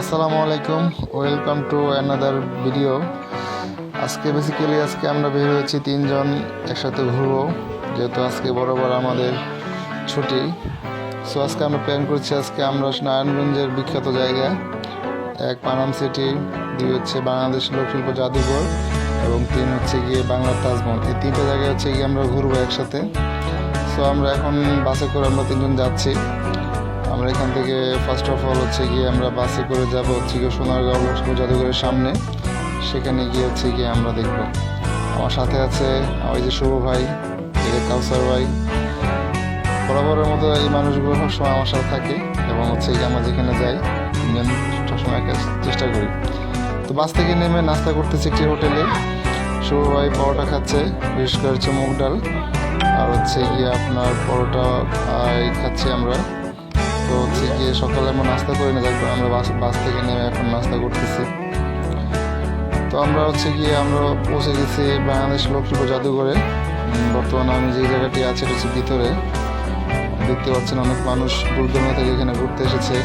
আসসালামু আলাইকুম, welcome to another video আজকে বেসিক্যালি আজকে আমরা বের হয়েছি তিনজন একসাথে ঘুরবো, যেহেতু আজকে বরাবর আমাদের ছুটি। সো আজকে আমরা প্ল্যান করছি আজকে আমরা নারায়ণগঞ্জের বিখ্যাত জায়গা, এক পানাম সিটি দুই হচ্ছে বাংলাদেশ লোকশিল্প জাদুঘর এবং তিন হচ্ছে গিয়ে বাংলার তাজমহল। এই তিনটা জায়গায় হচ্ছে গিয়ে আমরা ঘুরবো একসাথে। সো আমরা এখন বাসে করে আমরা তিনজন যাচ্ছি। আমরা এখান থেকে ফার্স্ট অফ অল হচ্ছে গিয়ে আমরা বাসে করে যাব হচ্ছে গিয়ে সোনারগাঁও লক্ষ্মী জাদুঘরের সামনে। সেখানে গিয়ে হচ্ছে গিয়ে আমরা দেখব। আমার সাথে আছে ওই যে শুভ ভাই যে কাউসার ভাই। বরাবরের মতো এই মানুষগুলো সবসময় আমার সাথে থাকে এবং হচ্ছে গিয়ে আমরা যেখানে যাই সবসময় চেষ্টা করি। তো বাস থেকে নেমে নাস্তা করতেছি একটি হোটেলে। শুভ ভাই পরোটা খাচ্ছে, বিশেষ করে হচ্ছে মুগ ডাল। আর হচ্ছে গিয়ে আপনার পরোটা খাচ্ছি আমরা। তো হচ্ছে গিয়ে সকালে আমরা নাস্তা করে না যাব আমরা বাস বাস থেকে নেমে এখন নাস্তা করতেছি। তো আমরা হচ্ছে গিয়ে আমরা পৌঁছে গেছি বাংলাদেশ লোকশিল্প জাদুঘরে। বর্তমানে আমি যে জায়গাটি আছে, এটা হচ্ছে ভিতরে। দেখতে পাচ্ছেন অনেক মানুষ দূর দূরান্ত থেকে এখানে ঘুরতে এসেছে।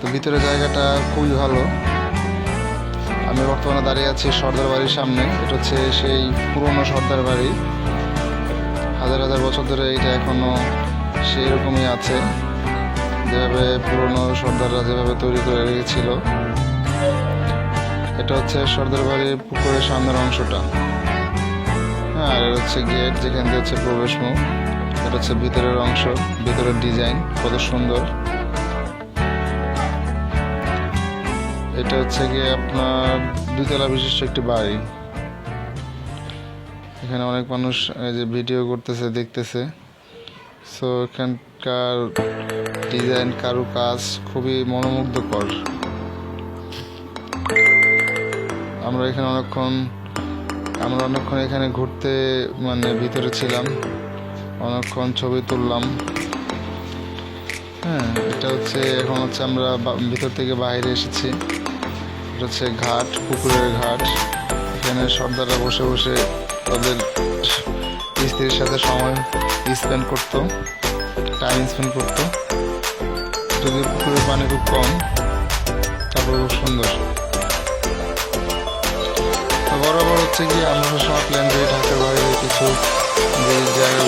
তো ভিতরে জায়গাটা খুবই ভালো। আমি বর্তমানে দাঁড়িয়ে আছি সর্দার বাড়ির সামনে। এটা হচ্ছে সেই পুরনো সর্দার বাড়ি। হাজার হাজার বছর ধরে এটা এখনও সেই রকমই আছে। যেভাবে পুরনো সর্দাররা যেভাবে তৈরি করে রেখেছিল, এটা হচ্ছে সর্দার বাড়ির পুকুরের সামনের অংশটা। হ্যাঁ আর হচ্ছে গেট, যেখান দিয়ে হচ্ছে প্রবেশ মুখ। এটা হচ্ছে ভিতরের অংশ, ভিতরের ডিজাইন, কত সুন্দর। এটা হচ্ছে গিয়ে আপনার দুতলা বিশিষ্ট একটি বাড়ি। এখানে অনেক মানুষ এই যে ভিডিও করতেছে, দেখতেছে। সো এখানকার ডিজাইন কারু কাজ খুবই মনোমুগ্ধকর। আমরা এখানে অনেকক্ষণ, আমরা অনেকক্ষণ এখানে ঘুরতে মানে ভিতরে ছিলাম। অনেকক্ষণ ছবি তুললাম। হ্যাঁ এটা হচ্ছে, এখন হচ্ছে আমরা ভিতর থেকে বাইরে এসেছি। এটা হচ্ছে ঘাট, পুকুরের ঘাট। এখানে সর্দাররা বসে বসে তাদের স্ত্রীর সাথে সময় স্পেন্ড করত টাইম স্পেন্ড করত। যদি পুকুরের পানি খুব কম, তারপর খুব সুন্দর। বরাবর হচ্ছে কি, আমরা সব প্ল্যান করি ঢাকার বাইরে কিছু জায়গা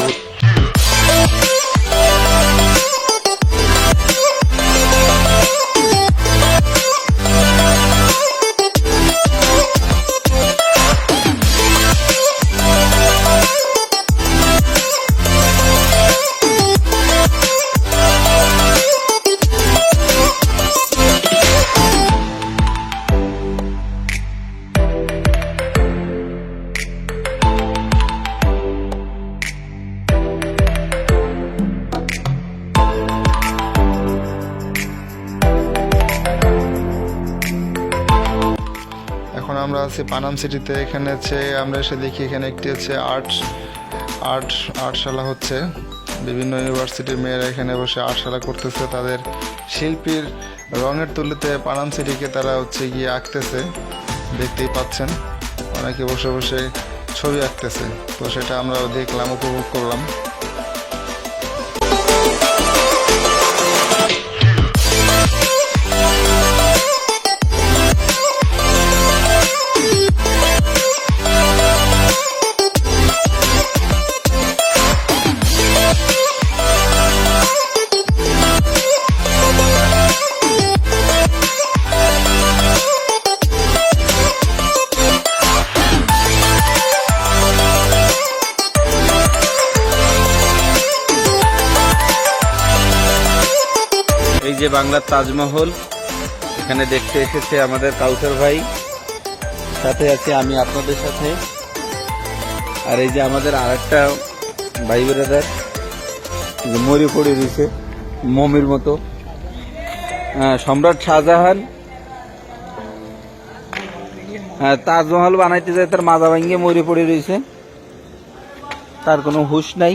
আমরা আছি পানাম সিটিতে। এখানে হচ্ছে আমরা এসে দেখি এখানে একটি হচ্ছে আর্ট আর্ট, আর্টশালা হচ্ছে। বিভিন্ন ইউনিভার্সিটির মেয়েরা এখানে বসে আর্টশালা করতেছে। তাদের শিল্পীর রঙের তুলিতে পানাম সিটিকে তারা হচ্ছে গিয়ে আঁকতেছে। দেখতেই পাচ্ছেন, অনেকে বসে বসে ছবি আঁকতেছে। তো সেটা আমরা দেখলাম, উপভোগ করলাম। এই যে বাংলার তাজমহল এখানে দেখতে এসেছে আমাদের কাউসার ভাই। সাথে আছে আমি আপনাদের সাথে। আর এই যে আমাদের আর একটা ভাই ব্রাদার যে মরি পড়ে দিছে মমির মতো। হ্যাঁ, সম্রাট শাহজাহান। হ্যাঁ, তাজমহল বানাইতে যায় তার মাজা ভাঙ্গে মরে পড়ে রয়েছে। তার কোনো হুশ নাই।